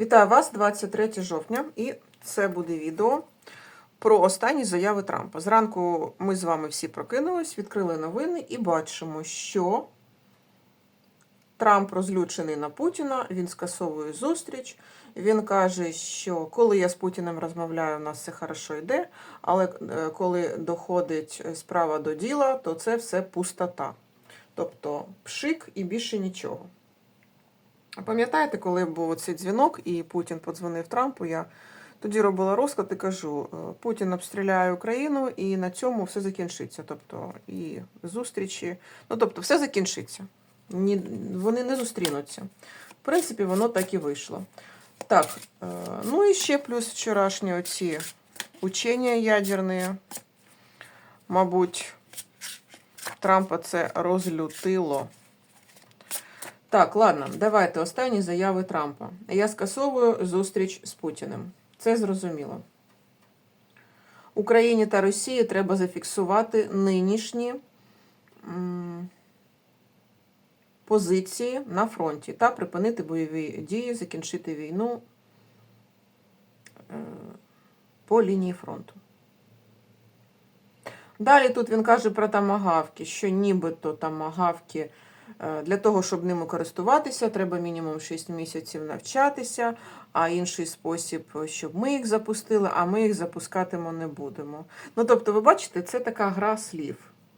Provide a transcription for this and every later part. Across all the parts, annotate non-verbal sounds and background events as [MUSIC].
Вітаю вас 23 жовтня, і це буде відео про останні заяви Трампа. Зранку ми з вами всі прокинулись, відкрили новини і бачимо, що Трамп розлючений на Путіна, він скасовує зустріч. Він каже, що коли я з Путіним розмовляю, у нас все хорошо йде, але е, коли доходить справа до діла, то це все пустота. Тобто пшик і більше нічого. А Пам'ятаєте, коли був цей дзвінок, і Путін подзвонив Трампу, я тоді робила розклад і кажу: е, Путін обстріляє Україну, і на цьому все закінчиться. Тобто і зустрічі, ну тобто, все закінчиться. Ні, вони не зустрінуться. В принципі, воно так і вийшло. Так, е, ну і ще плюс вчорашні оці учення ядерні. Мабуть, Трампа це розлютило. Так, ладно, давайте останні заяви Трампа. Я скасовую зустріч з Путіним. Це зрозуміло. Україні та Росії треба зафіксувати нинішні позиції на фронті та припинити бойові дії, закінчити війну е, по лінії фронту. Далі тут він каже про тамагавки, що нібито тамагавки. Е, Для того, щоб ними користуватися, треба мінімум 6 місяців навчатися, а інший спосіб, щоб ми їх запустили, а ми їх запускатимо не будемо. Ну, тобто, ви бачите, це така гра слів,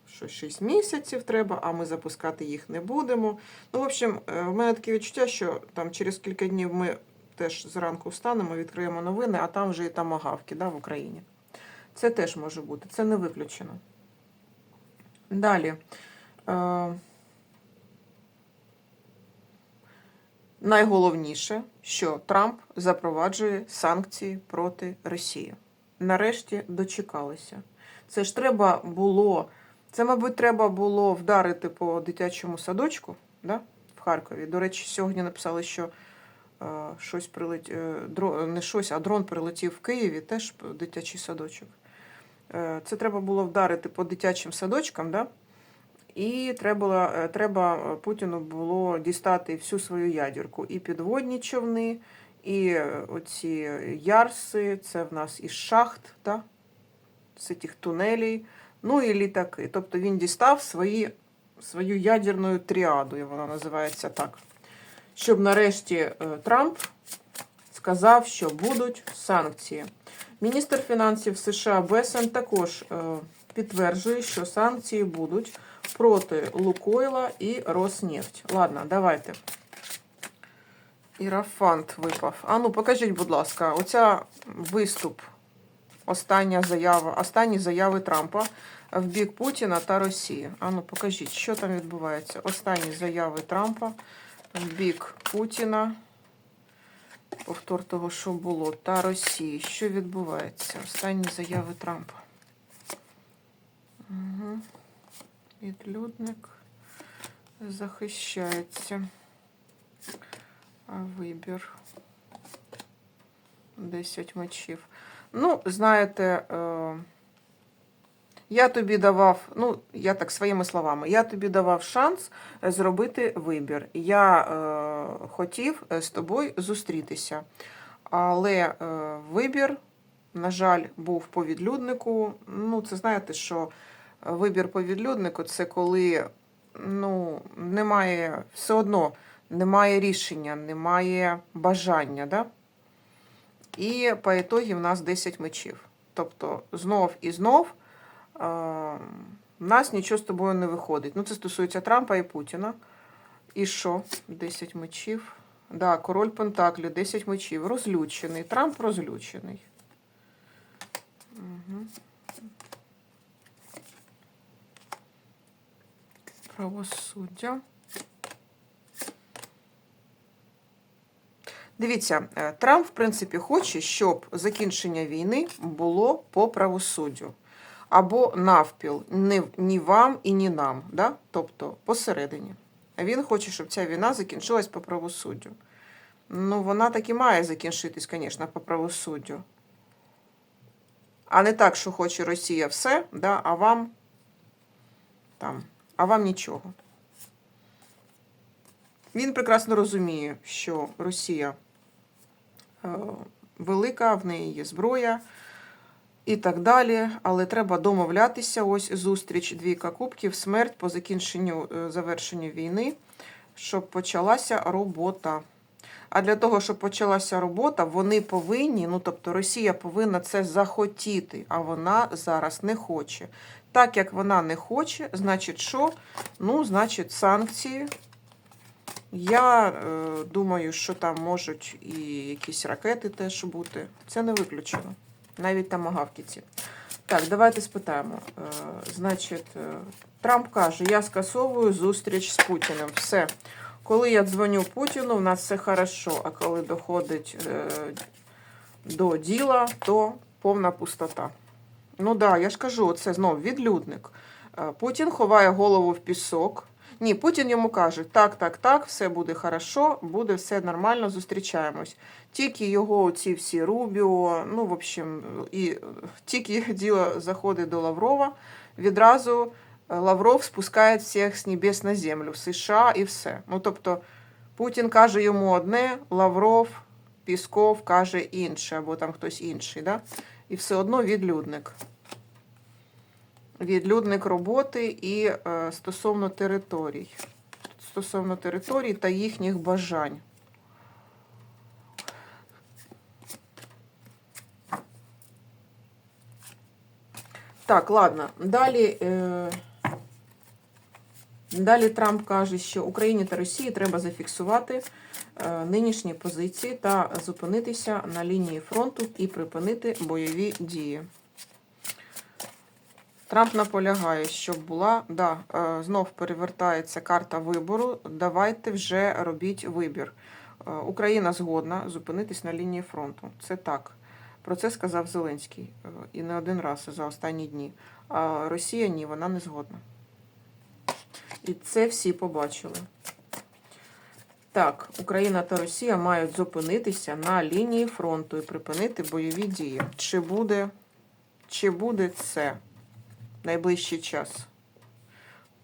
що 6 місяців треба, а ми запускати їх не будемо. Ну, в общем, е, в мене таке відчуття, що там через кілька днів ми теж зранку встанемо, відкриємо новини, а там вже і тамагавки да, в Україні. Це теж може бути, це не виключено. Далі. Найголовніше, що Трамп запроваджує санкції проти Росії. Нарешті дочекалися. Це ж треба було, це, мабуть, треба було вдарити по дитячому садочку да, в Харкові. До речі, сьогодні написали, що е, щось прилет... е, дро... не щось, а дрон прилетів в Києві, теж дитячий садочок. Е, це треба було вдарити по дитячим садочкам, да? І треба, е, треба Путіну було дістати всю свою ядерку. І підводні човни, і е, оці ярси, це в нас із шахт, да? з цих тунелей, ну і літаки. Тобто він дістав свої, свою ядерну тріаду, і вона називається так. Щоб нарешті е, Трамп сказав, що будуть санкції. Міністр фінансів США Бесен також е, підтверджує, що санкції будуть проти Лукойла і Роснефть. Ладно, давайте. Ірафант випав. А ну, покажіть, будь ласка, оця виступ, остання заява, останні заяви Трампа в бік Путіна та Росії. А ну, покажіть, що там відбувається. Останні заяви Трампа в бік Путіна. Повтор того, що було, та Росії. Що відбувається? Останні заяви Трампа. Угу. Відлюдник захищається. Вибір. 10 мечів. Ну, знаєте, е, я тобі давав, ну, я так своїми словами, я тобі давав шанс зробити вибір. Я е, хотів з тобою зустрітися. Але е, вибір, на жаль, був по відлюднику. Ну, це знаєте, що вибір по відлюднику це коли ну, немає все одно немає рішення, немає бажання. Да? І по ітогі в нас 10 мечів. Тобто знов і знов в нас нічого з тобою не виходить. Ну, це стосується Трампа і Путіна. І що? 10 мечів. Да, король Пентаклі, 10 мечів. Розлючений. Трамп розлючений. Правосуддя. Дивіться, е, Трамп, в принципі, хоче, щоб закінчення війни було по правосуддю. Або навпіл, ні, вам і ні нам. Да? Тобто посередині. Він хоче, щоб ця війна закінчилась по правосуддю. Ну, вона так і має закінчитись, звісно, по правосуддю. А не так, що хоче Росія все, да, а вам там, а вам нічого. Він прекрасно розуміє, що Росія е, велика, в неї є зброя і так далі. Але треба домовлятися. Ось зустріч двійка кубків, смерть по закінченню е, завершенню війни, щоб почалася робота. А для того, щоб почалася робота, вони повинні, ну тобто Росія повинна це захотіти, а вона зараз не хоче. Так як вона не хоче, значить що? Ну, значить, санкції. Я е, думаю, що там можуть і якісь ракети теж бути. Це не виключено. Навіть там агавкіці. Так, давайте спитаємо. Е, значить, е, Трамп каже: я скасовую зустріч з Путіним. Все. Коли я дзвоню Путіну, в нас все хорошо, а коли доходить е, до діла, то повна пустота. Ну да, я ж кажу, це знову відлюдник. Е, Путін ховає голову в пісок. Ні, Путін йому каже: так, так, так, все буде хорошо, буде все нормально, зустрічаємось. Тільки його ці всі Рубіо, ну, в общем, і е, тільки діло заходить до Лаврова, відразу е, Лавров спускає всіх з небес на землю, в США і все. Ну, тобто, Путін каже йому одне, Лавров, Пісков каже інше, або там хтось інший. Да? І все одно відлюдник. Відлюдник роботи і е, стосовно територій. Стосовно територій та їхніх бажань. Так, ладно. Далі, е, далі Трамп каже, що Україні та Росії треба зафіксувати е, нинішні позиції та зупинитися на лінії фронту і припинити бойові дії. Трамп наполягає, щоб була, да, е, знов перевертається карта вибору. Давайте вже робіть вибір. Е, Україна згодна зупинитись на лінії фронту. Це так. Про це сказав Зеленський е, і не один раз за останні дні. А Росія ні, вона не згодна. І це всі побачили. Так, Україна та Росія мають зупинитися на лінії фронту і припинити бойові дії. Чи буде, чи буде це найближчий час?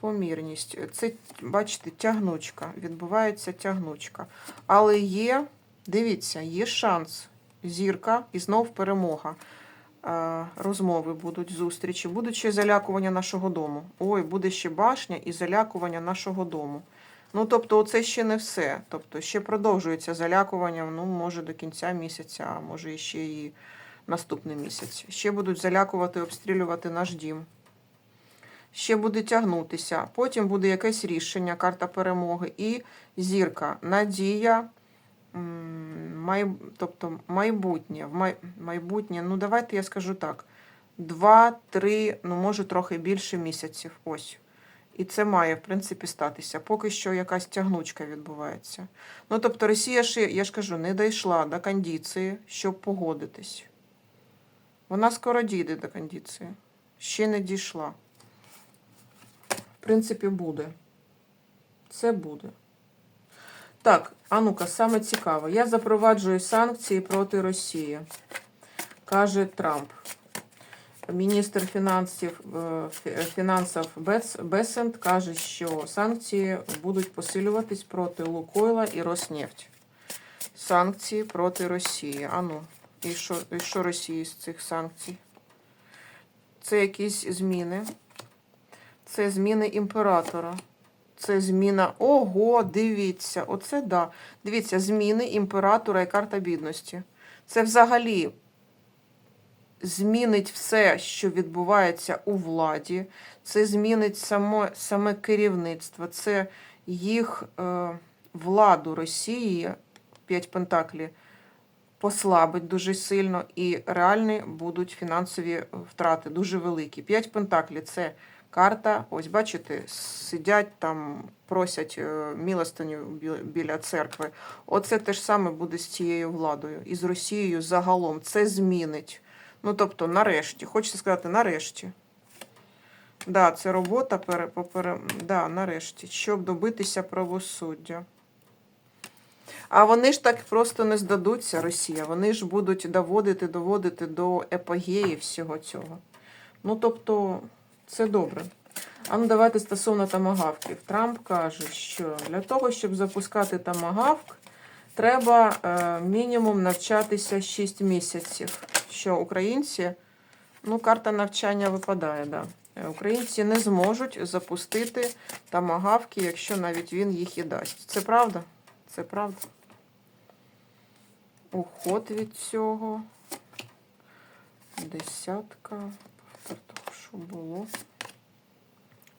Помірність. Це, бачите, тягнучка. Відбувається тягнучка. Але є, дивіться, є шанс. Зірка і знов перемога. Розмови будуть, зустрічі. Будуть ще залякування нашого дому. Ой, буде ще башня і залякування нашого дому. Ну, тобто, оце ще не все. Тобто, ще продовжується залякування, ну, може, до кінця місяця, а може, ще і наступний місяць. Ще будуть залякувати, обстрілювати наш дім. Ще буде тягнутися. Потім буде якесь рішення, карта перемоги. І зірка, надія, май, тобто майбутнє. Май, майбутнє, ну давайте я скажу так. Два, три, ну може трохи більше місяців. Ось. І це має, в принципі, статися. Поки що якась тягнучка відбувається. Ну, тобто, Росія ж, я ж кажу, не дійшла до кондиції, щоб погодитись. Вона скоро дійде до кондиції. Ще не дійшла. Принципі, буде. Це буде. Так, а ну-ка, саме цікаве. Я запроваджую санкції проти Росії, каже Трамп. Міністр фінансів, е, фінансів Бесент каже, що санкції будуть посилюватись проти Лукойла і Роснефть. Санкції проти Росії. А ну, і що, і що Росії з цих санкцій? Це якісь зміни. Це зміни імператора. Це зміна. Ого, дивіться, оце да. Дивіться, зміни імператора і карта бідності. Це взагалі змінить все, що відбувається у владі. Це змінить само, саме керівництво, це їх е, владу Росії, п'ять пентаклі, послабить дуже сильно, і реальні будуть фінансові втрати, дуже великі. П'ять пентаклі це карта. Ось бачите, сидять там, просять е, милостиню біля церкви. Оце те ж саме буде з цією владою і з Росією загалом. Це змінить. Ну, тобто, нарешті, хочеться сказати, нарешті. Да, це робота пере, попере, да, нарешті, щоб добитися правосуддя. А вони ж так просто не здадуться, Росія. Вони ж будуть доводити, доводити до епогеї всього цього. Ну, тобто, це добре. А ну давайте стосовно тамагавків. Трамп каже, що для того, щоб запускати тамагавк, Треба е, мінімум навчатися 6 місяців. Що українці, ну, карта навчання випадає, да. Е, Українці не зможуть запустити тамагавки, якщо навіть він їх і дасть. Це правда? Це правда. Уход від цього. Десятка. Повтор того, що було.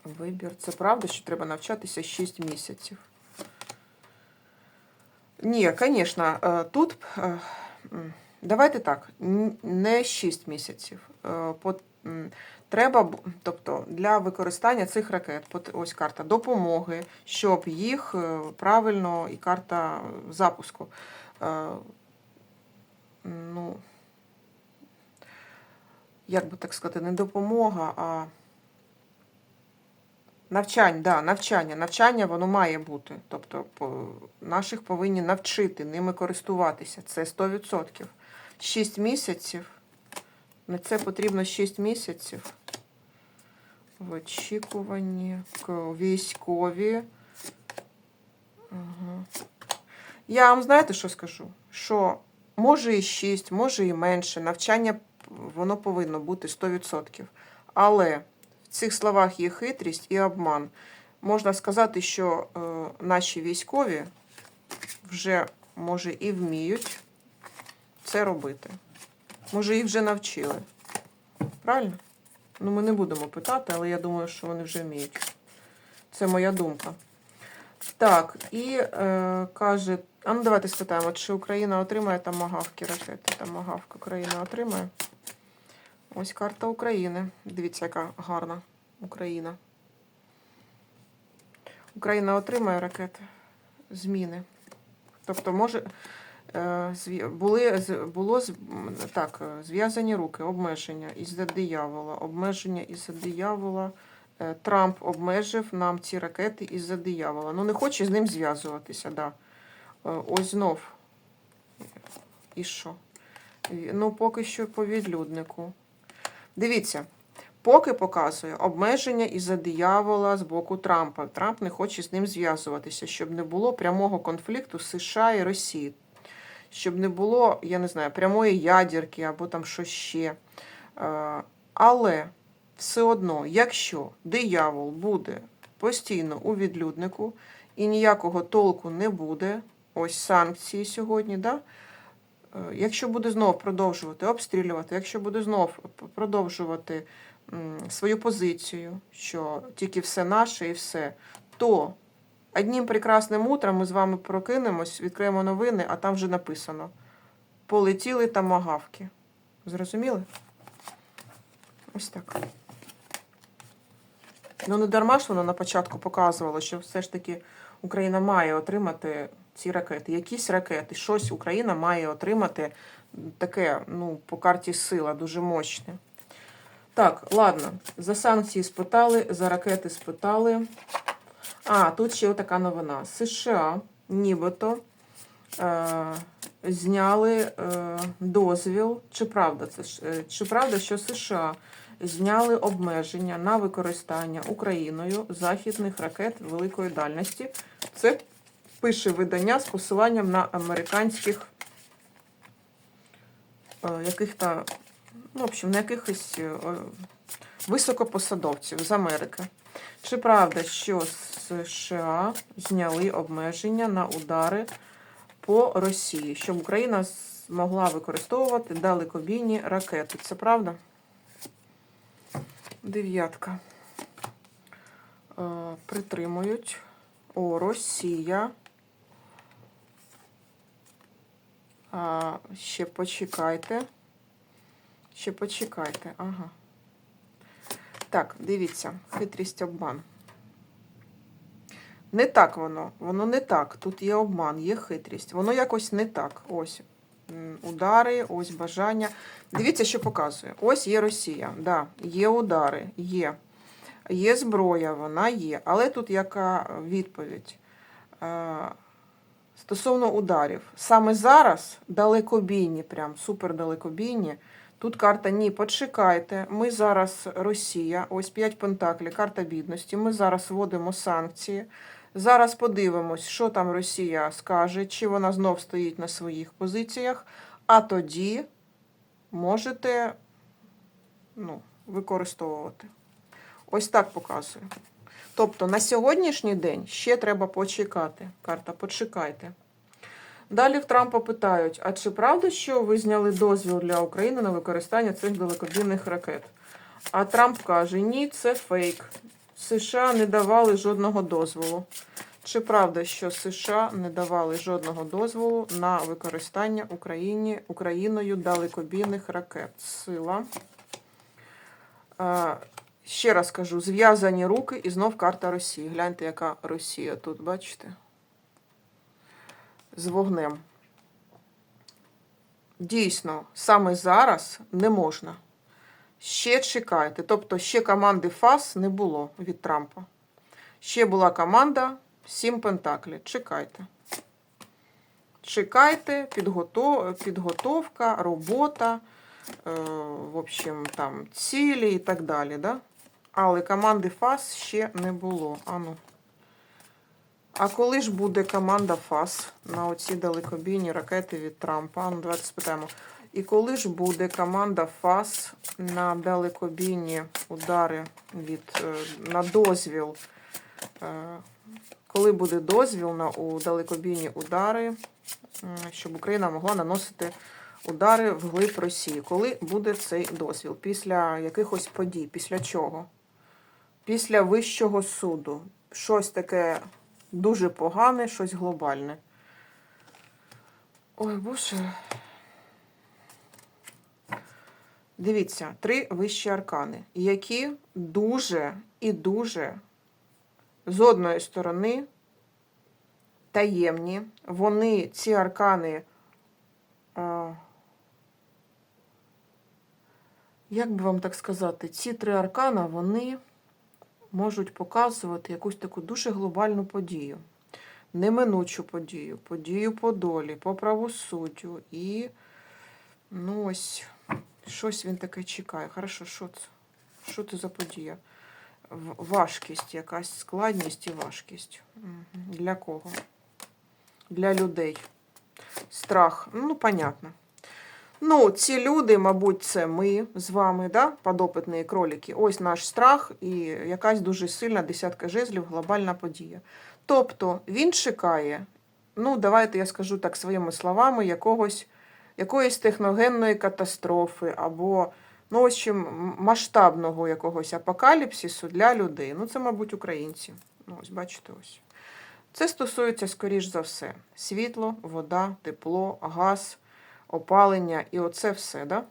Вибір. Це правда, що треба навчатися 6 місяців. Ні, звісно, е, тут е, давайте так, не 6 місяців. Е, Треба, тобто для використання цих ракет, ось карта допомоги, щоб їх правильно і карта запуску. Ну, як би так сказати, не допомога, а Навчання, да, навчання. Навчання воно має бути. Тобто наших повинні навчити ними користуватися. Це 100%. 6 місяців. На це потрібно 6 місяців. В очікуванні військові. Ага. Я вам знаєте, що скажу? Що може і 6, може і менше. Навчання воно повинно бути 100%. Але в цих словах є хитрість і обман. Можна сказати, що е, наші військові вже, може, і вміють це робити. Може, їх вже навчили. Правильно? Ну, ми не будемо питати, але я думаю, що вони вже вміють. Це моя думка. Так, і е, каже, а ну давайте спитаємо, чи Україна отримає тамагавки ракети? Тамагавка Україна отримає. Ось карта України. Дивіться, яка гарна Україна. Україна отримає ракети. Зміни. Тобто, може, е, були, було так, зв'язані руки, обмеження із-за диявола. Обмеження із-за диявола. Е, Трамп обмежив нам ці ракети із-за диявола. Ну, не хоче з ним зв'язуватися, да. Е, Ось знов. І що? Ну, поки що по відлюднику. Дивіться, поки показує обмеження із-за диявола з боку Трампа. Трамп не хоче з ним зв'язуватися, щоб не було прямого конфлікту США і Росії. Щоб не було, я не знаю, прямої ядерки або там що ще. Е, Але все одно, якщо диявол буде постійно у відлюднику і ніякого толку не буде, ось санкції сьогодні, да? Е, Якщо буде знов продовжувати обстрілювати, якщо буде знов продовжувати свою позицію, що тільки все наше і все, то одним прекрасним утром ми з вами прокинемось, відкриємо новини, а там вже написано: полетіли тамагавки. Зрозуміли? Ось так. Ну, не дарма ж воно на початку показувало, що все ж таки Україна має отримати ці ракети. Якісь ракети, щось Україна має отримати таке, ну, по карті сила, дуже мощне. Так, ладно, за санкції спитали, за ракети спитали. А, тут ще така новина. США нібито е, зняли е, дозвіл. Чи правда це е, чи правда, що США зняли обмеження на використання Україною західних ракет великої дальності? Це пише видання з посиланням на американських е, яких-то, ну, в общем, на якихось е, високопосадовців з Америки. Чи правда, що США зняли обмеження на удари по Росії, щоб Україна змогла використовувати далекобійні ракети? Це правда? Дев'ятка. Е, Притримують. О, Росія. А, ще почекайте. Ще почекайте. Ага. Так, дивіться, хитрість обман. Не так воно. Воно не так. Тут є обман, є хитрість. Воно якось не так. Ось. Удари, ось бажання. Дивіться, що показує. Ось є Росія. Да, є удари, є. Є зброя, вона є. Але тут яка відповідь? Стосовно ударів. Саме зараз далекобійні, прям супердалекобійні. Тут карта ні, почекайте. Ми зараз Росія, ось 5 пентаклів, карта бідності. Ми зараз вводимо санкції. Зараз подивимось, що там Росія скаже, чи вона знов стоїть на своїх позиціях, а тоді можете ну, використовувати. Ось так показую. Тобто на сьогоднішній день ще треба почекати. Карта почекайте. Далі в Трампа питають: а чи правда, що ви зняли дозвіл для України на використання цих далекобійних ракет? А Трамп каже: ні, це фейк. США не давали жодного дозволу. Чи правда, що США не давали жодного дозволу на використання Україні, Україною далекобійних ракет? Сила. А, ще раз кажу: зв'язані руки і знов карта Росії. Гляньте, яка Росія тут, бачите? З вогнем. Дійсно, саме зараз не можна. Ще чекайте. Тобто ще команди ФАС не було від Трампа. Ще була команда Сім Пентаклі. Чекайте. Чекайте, підготов... підготовка, робота, е, в общем, там, цілі і так далі. Да? Але команди ФАС ще не було. Ану. А коли ж буде команда ФАС на оці далекобійні ракети від Трампа? Ану, давайте спитаємо. І коли ж буде команда ФАС на далекобійні удари від е, на дозвіл? е, Коли буде дозвіл на у далекобійні удари, щоб Україна могла наносити удари вглиб Росії? Коли буде цей дозвіл? Після якихось подій? Після чого? Після Вищого суду. Щось таке дуже погане, щось глобальне. Ой, боже. Дивіться, три вищі аркани, які дуже і дуже з одної сторони таємні. Вони, ці аркани, е, як би вам так сказати, ці три аркана, вони можуть показувати якусь таку дуже глобальну подію. Неминучу подію, подію по долі, по правосуддю і, ну ось. Щось він таке чекає. Хорошо, що це? Що це за подія? Важкість, якась складність і важкість. Для кого? Для людей. Страх. Ну, понятно. Ну, ці люди, мабуть, це ми з вами, да? подопитні кролики. Ось наш страх і якась дуже сильна десятка жезлів, глобальна подія. Тобто він чекає, ну, давайте я скажу так своїми словами, якогось якоїсь техногенної катастрофи або ну, в общем, масштабного якогось апокаліпсису для людей. Ну, це, мабуть, українці. Ну, ось бачите, ось. Це стосується, скоріш за все, світло, вода, тепло, газ, опалення і оце все, да?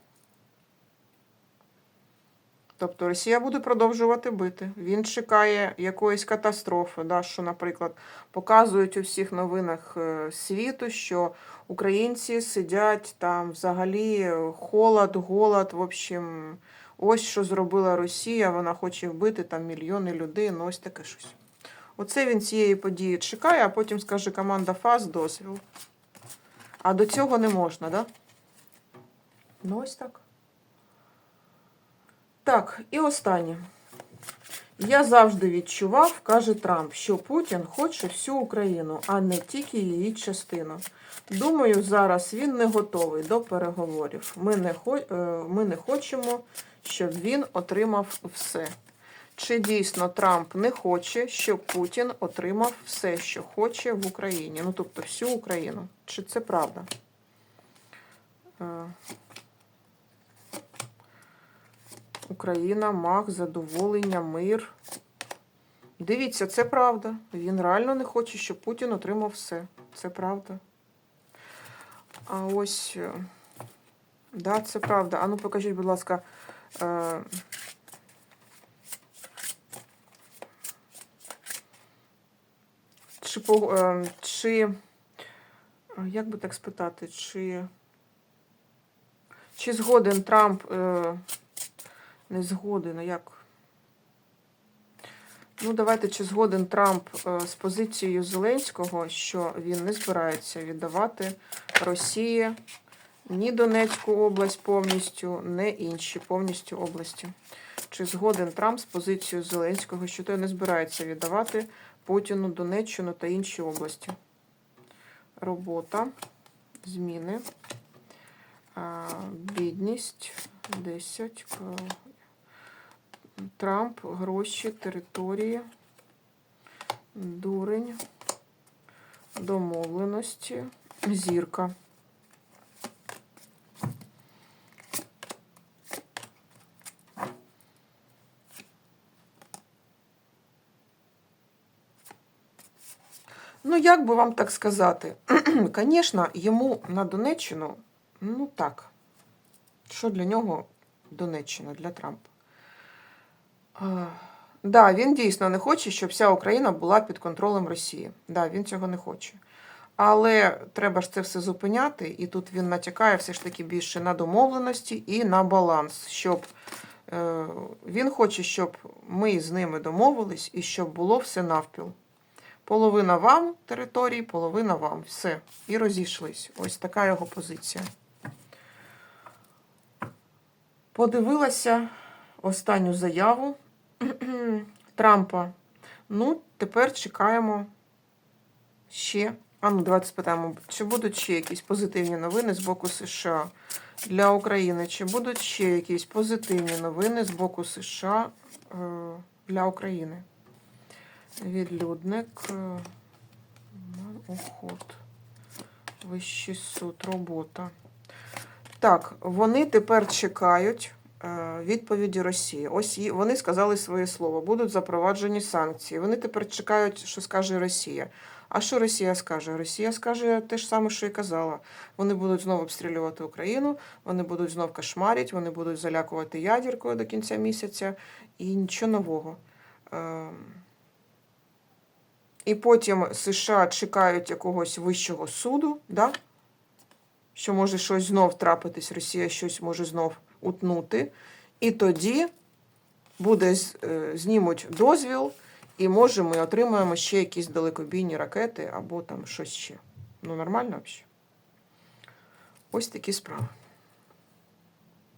Тобто Росія буде продовжувати бити. Він чекає якоїсь катастрофи, да, що, наприклад, показують у всіх новинах е, світу, що українці сидять там взагалі е, холод, голод. В общем, ось що зробила Росія, вона хоче вбити там мільйони людей, ну ось таке щось. Оце він цієї події чекає, а потім скаже команда ФАС дозвіл. А до цього не можна, да? Ну, ось так. Так, і останнє. Я завжди відчував, каже Трамп, що Путін хоче всю Україну, а не тільки її частину. Думаю, зараз він не готовий до переговорів. Ми не, е, ми не хочемо, щоб він отримав все. Чи дійсно Трамп не хоче, щоб Путін отримав все, що хоче в Україні? Ну, тобто всю Україну. Чи це правда? Е, Україна, маг, задоволення, мир. Дивіться, це правда. Він реально не хоче, щоб Путін отримав все. Це правда. А ось, е, да, це правда. А ну покажіть, будь ласка. Чи, е, чи, е, як би так спитати, чи, чи згоден Трамп, е, не згоден, а як? Ну, давайте, чи згоден Трамп е, з позицією Зеленського, що він не збирається віддавати Росії ні Донецьку область повністю, ні інші повністю області. Чи згоден Трамп з позицією Зеленського, що той не збирається віддавати Путіну, Донеччину та інші області. Робота, зміни, бідність, 10, Трамп, гроші, території, дурень, домовленості, зірка. Як би вам так сказати? [CLEARS THROAT] Звісно, йому на Донеччину, ну так. Що для нього Донеччина для Трампа? Так, да, він дійсно не хоче, щоб вся Україна була під контролем Росії. Да, він цього не хоче. Але треба ж це все зупиняти, і тут він натякає все ж таки більше на домовленості і на баланс. Щоб е, він хоче, щоб ми з ними домовились і щоб було все навпіл. Половина вам території, половина вам. Все. І розійшлись. Ось така його позиція. Подивилася останню заяву [CLEARS THROAT] Трампа. Ну, тепер чекаємо ще. А ну, давайте спитаємо, чи будуть ще якісь позитивні новини з боку США для України? Чи будуть ще якісь позитивні новини з боку США е, для України? Відлюдник, е, уход, вищий суд, робота. Так, вони тепер чекають е, відповіді Росії. Ось вони сказали своє слово. Будуть запроваджені санкції. Вони тепер чекають, що скаже Росія. А що Росія скаже? Росія скаже те ж саме, що і казала. Вони будуть знову обстрілювати Україну, вони будуть знов кошмарити, вони будуть залякувати ядеркою до кінця місяця і нічого нового. І потім США чекають якогось вищого суду, да? що може щось знов трапитись, Росія щось може знов утнути. І тоді буде е, знімуть дозвіл, і може ми отримаємо ще якісь далекобійні ракети або там щось ще. Ну, нормально взагалі. Ось такі справи.